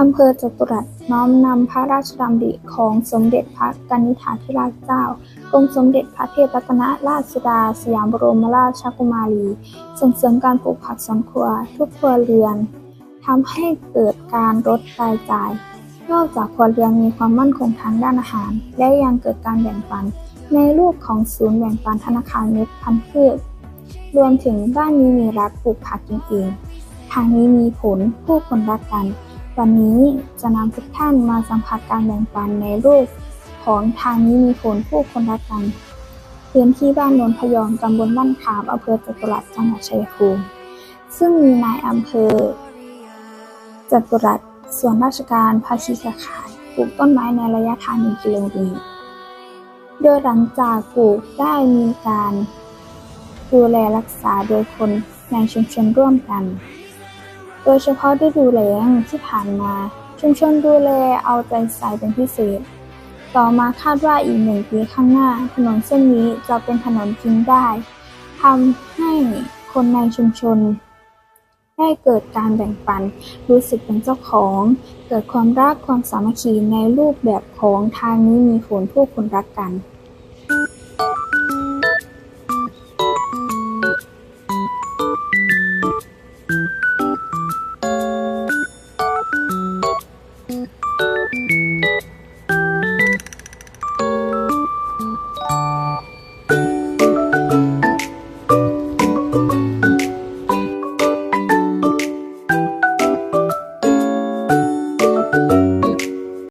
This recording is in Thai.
อำเภอจตุรัสน้อมนำพระราชดำริของสมเด็จพระกนิษฐาธิราชเจ้ากรมสมเด็จพระเทพรัตนราชสุดา สยามบรมราชกุมารี ส่งเสริมการปลูกผักสวนครัว ทุกครัวเรือนทำให้เกิดการลดรายจ่าย นอกจากครัวเรือนมีความมั่นคงทางด้านอาหาร และยังเกิดการแบ่งปัน ในรูปของศูนย์แบ่งปันธนาคารเม็ดพันธุ์พืชรวมถึงบ้านนี้มีรักปลูกผักกินเองทางนี้มีผลผู้คนรักกัน วันนี้จะนำทุกท่านมาสัมผัสการแบ่งปันในรูปของทางนี้มีผลผู้คนรักกันพื้นที่บ้านโนนพยอมตำบลบ้านขามอำเภอจตุรัสจังหวัดชัยภูมิ ซึ่งมีนายอำเภอจตุรัสส่วนราชการภาคีเครือข่ายปลูกต้นไม้ในระยะทาง 1 กิโลเมตร โดยหลังจากปลูกได้มีการดูแลรักษาโดยคนในชุมชนร่วมกัน โดยเฉพาะฤดูแล้งที่ผ่านมา ชุมชนดูแลเอาใจใส่เป็นพิเศษ ต่อมาคาดว่าอีกหนึ่งปีข้างหน้า ถนนเส้นนี้จะเป็นถนนกินได้ทำให้คนในชุมชน ได้เกิดการแบ่งปัน รู้สึกเป็นเจ้าของ เกิดความรักความสามัคคีในรูปแบบของทางนี้มีผลผู้คนรักกัน